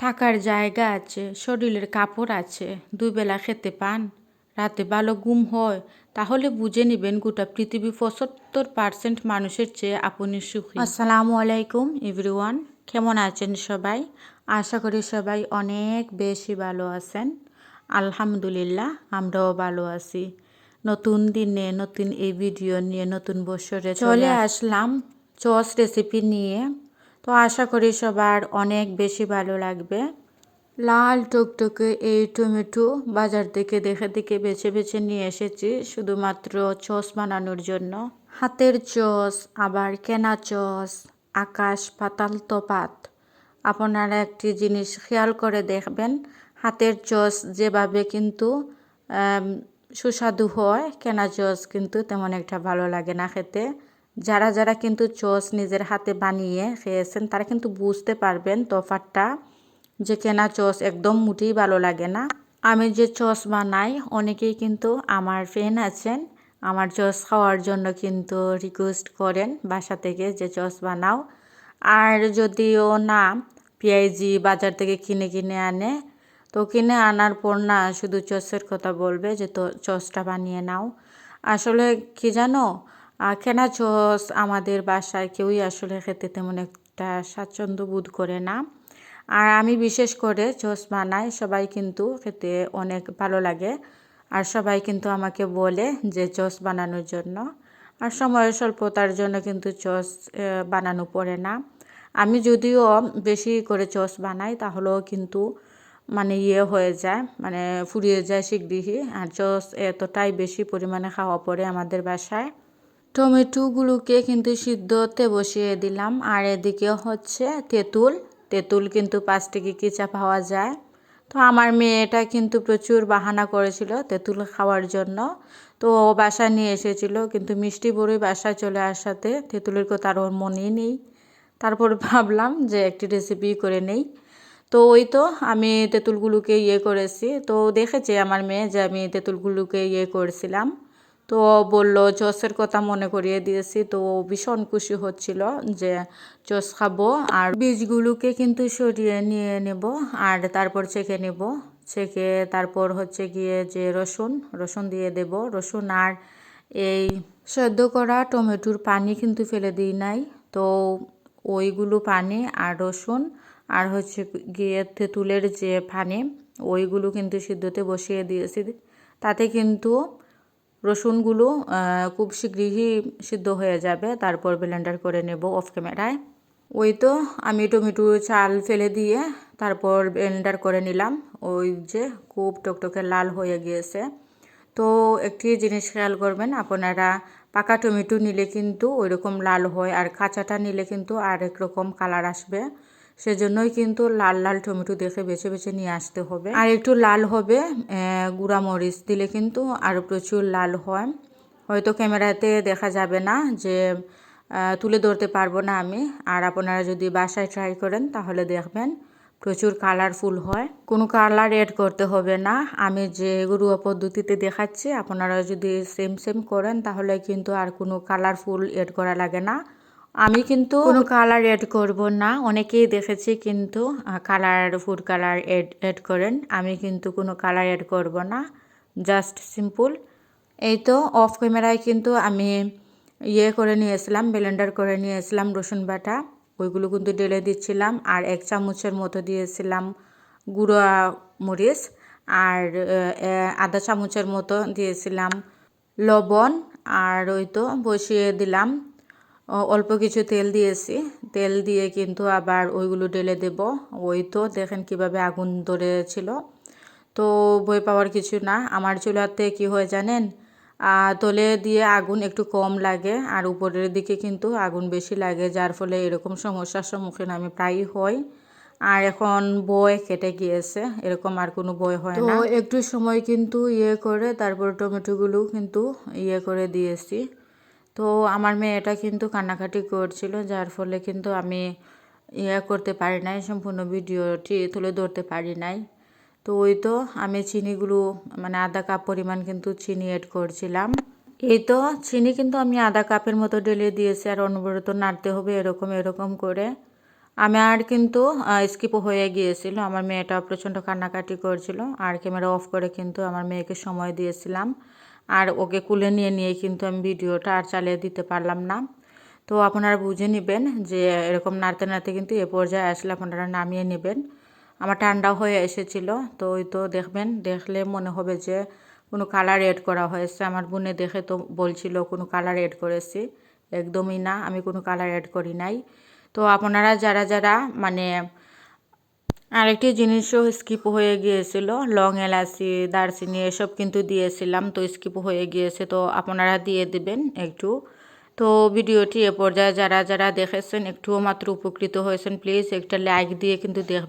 থাকার জায়গা আছে শরীরের কাপড় আছে দুই বেলা খেতে পান রাতে ভালো ঘুম হয় তাহলে বুঝে নেবেন গোটা পৃথিবী পঁচাত্তর পার্সেন্ট মানুষের চেয়ে আপনি সুখী। আসসালামু আলাইকুম এভরিওয়ান কেমন আছেন সবাই? আশা করি সবাই অনেক বেশি ভালো আছেন। আলহামদুলিল্লাহ আমরাও ভালো আছি। নতুন দিনে নতুন এই ভিডিও নিয়ে নতুন বছরে চলে আসলাম। চস রেসিপি নিয়ে তো আশা করি সবার অনেক বেশি ভালো লাগবে। লাল টুকটুকে এই টমেটো বাজার থেকে দেখে দেখে বেছে বেছে নিয়ে এসেছি, শুধুমাত্র চস বানানোর জন্য। হাতের চস, আবার কেনা চস, আকাশ পাতাল তপাত আপনারা একটি জিনিস খেয়াল করে দেখবেন, হাতের চস যেভাবে কিন্তু সুস্বাদু হয়, কেনা চস কিন্তু তেমন একটা ভালো লাগে না খেতে। যারা যারা কিন্তু চস নিজের হাতে বানিয়ে খেয়েছেন, তারা কিন্তু বুঝতে পারবেন তফাতটা যে কেনা চস একদম মুঠেই ভালো লাগে না। আমি যে চস বানাই, অনেকেই কিন্তু আমার ফ্রেন্ড আছেন, আমার চস খাওয়ার জন্য কিন্তু রিকোয়েস্ট করেন বাসা থেকে যে, চস বানাও। আর যদিও না পেঁয়াজি বাজার থেকে কিনে কিনে আনে, তো কিনে আনার পর না শুধু চসের কথা বলবে যে, তো চসটা বানিয়ে নাও। আসলে কি জানো কেনা চস আমাদের বাসায় কেউই আসলে খেতে তেমন একটা স্বাচ্ছন্দ্য বোধ করে না। আর আমি বিশেষ করে চস বানাই, সবাই কিন্তু খেতে অনেক ভালো লাগে। আর সবাই কিন্তু আমাকে বলে যে চস বানানোর জন্য। আর সময়ের স্বল্পতার জন্য কিন্তু চস বানানো পড়ে না। আমি যদিও বেশি করে চস বানাই, তাহলেও কিন্তু মানে ইয়ে হয়ে যায় মানে ফুরিয়ে যায় শিগগিরই। আর চস এতটাই বেশি পরিমাণে খাওয়া পড়ে আমাদের বাসায়। টমেটোগুলোকে কিন্তু সিদ্ধতে বসিয়ে দিলাম। আর এদিকে হচ্ছে তেঁতুল। তেঁতুল কিন্তু পাঁচ থেকে কিচা পাওয়া যায়? তো আমার মেয়েটা কিন্তু প্রচুর বাহানা করেছিল তেঁতুল খাওয়ার জন্য। তো ও বাসা নিয়ে এসেছিল, কিন্তু মিষ্টি বড়ই বাসায় চলে আসাতে তেঁতুলের কথা আর ওর মনেই নেই। তারপর ভাবলাম যে একটি রেসিপি করে নেই। তো ওই তো আমি তেঁতুলগুলোকে ইয়ে করেছি। তো দেখেছি আমার মেয়ে যে আমি তেঁতুলগুলোকে ইয়ে করেছিলাম। তো বলল চসের কথা মনে করিয়ে দিয়েছি। তো ভীষণ খুশি হচ্ছিল যে চস খাব আর বীজগুলোকে কিন্তু সরিয়ে নিয়ে নেব আর তারপর ছেঁকে নেব। ছেঁকে তারপর হচ্ছে গিয়ে যে রসুন রসুন দিয়ে দেব। রসুন আর এই সেদ্ধ করা টমেটোর পানি কিন্তু ফেলে দিই নাই। তো ওইগুলো পানি আর রসুন আর হচ্ছে গিয়ে তেঁতুলের যে পানি, ওইগুলো কিন্তু সিদ্ধতে বসিয়ে দিয়েছি। তাতে কিন্তু রসুনগুলো খুব শীঘ্রই সিদ্ধ হয়ে যাবে, তারপর ব্লেন্ডার করে নেব অফ ক্যামেরায় ওই তো আমি টমেটো চাল ফেলে দিয়ে তারপর ব্লেন্ডার করে নিলাম। ওই যে খুব টকটকে লাল হয়ে গিয়েছে। তো একটি জিনিস খেয়াল করবেন, আপনারা পাকা টমেটো নিলে কিন্তু ওই রকম লাল হয়, আর কাঁচাটা নিলে কিন্তু আরেক রকম কালার আসবে। সেজন্যই কিন্তু লাল লাল টমেটো দেখে বেছে বেছে নিয়ে আসতে হবে। আর একটু লাল হবে গুঁড়া মরিচ দিলে কিন্তু আরও প্রচুর লাল হয়। হয়তো ক্যামেরাতে দেখা যাবে না যে তুলে ধরতে পারব না আমি। আর আপনারা যদি বাসায় ট্রাই করেন তাহলে দেখবেন প্রচুর কালারফুল হয়। কোনো কালার এড করতে হবে না। আমি যে ঘরোয়া পদ্ধতিতে দেখাচ্ছি, আপনারা যদি সেম সেম করেন তাহলে কিন্তু আর কোনো কালারফুল এড করা লাগে না। আমি কিন্তু কোনো কালার এড করব না। অনেকেই দেখেছি কিন্তু colour food colour add add করেন। আমি কিন্তু কোনো কালার এড করব না। জাস্ট সিম্পল এই তো অফ ক্যামেরায় কিন্তু আমি ইয়ে করে নিয়েছিলাম ব্লেন্ডার করে নিয়েছিলাম রসুন বাটা। ওইগুলো কিন্তু ঢেলে দিচ্ছিলাম আর এক চামচের মতো দিয়েছিলাম গুঁড়া মরিচ। আর আধা চামচের মতো দিয়েছিলাম লবণ। আর ওই তো বসিয়ে দিলাম। অল্প কিছু তেল দিয়েছি। তেল দিয়ে কিন্তু আবার ওইগুলো ঢেলে দেব। ওই তো দেখেন কীভাবে আগুন ধরেছিল। তো বই পাওয়ার কিছু না। আমার চুলাতে কি হয় জানেন? তলে দিয়ে আগুন একটু কম লাগে আর উপরের দিকে কিন্তু আগুন বেশি লাগে যার ফলে এরকম সমস্যার সম্মুখীন আমি প্রায়ই হই। আর এখন বই কেটে গিয়েছে এরকম আর কোনো বই হয় না। একটু সময় কিন্তু ইয়ে করে তারপর টমেটোগুলো কিন্তু ইয়ে করে দিয়েছি। তো আমার মেয়েটা কিন্তু কান্নাকাটি করছিল, যার ফলে কিন্তু আমি ইয়ে করতে পারি নাই, সম্পূর্ণ ভিডিওটি তুলে ধরতে পারি নাই। তো ওই তো আমি চিনিগুলো মানে আধা কাপ পরিমাণ কিন্তু চিনি এড করছিলাম। এই তো চিনি কিন্তু আমি আধা কাপের মতো ঢেলে দিয়েছি, আর অনবরত নাড়তে হবে এরকম এরকম করে। আমার কিন্তু স্কিপ হয়ে গিয়েছিল, আমার মেয়েটা প্রচণ্ড কান্নাকাটি করছিল, আর ক্যামেরা অফ করে কিন্তু আমার মেয়েকে সময় দিয়েছিলাম। আর ওকে কুলে নিয়ে নিয়ে কিন্তু আমি ভিডিওটা আর চালিয়ে দিতে পারলাম না। তো আপনারা বুঝে নেবেন যে এরকম নাড়তে নাড়তে কিন্তু এ পর্যায়ে আসলে আপনারা নামিয়ে নেবেন। আমার ঠান্ডাও হয়ে এসেছিল, তো ওই তো দেখবেন, দেখলে মনে হবে যে কোনো কালার এড করা হয়েছে। আমার বোনে দেখে তো বলছিল, কোনো কালার এড করেছি। একদমই না, আমি কোনো কালার এড করি নাই। তো আপনারা যারা যারা মানে আরেকটি জিনিসও স্কিপ হয়ে গিয়েছিল লং এলাচি দারচিনি এসব কিন্তু দিয়েছিলাম, তো স্কিপ হয়ে গিয়েছে, তো আপনারা দিয়ে দিবেন একটু। তো ভিডিওটি এ পর্যায়ে যারা যারা দেখেছেন, একটুও মাত্র উপকৃত হয়েছেন প্লিজ একটা লাইক দিয়ে কিন্তু দেখ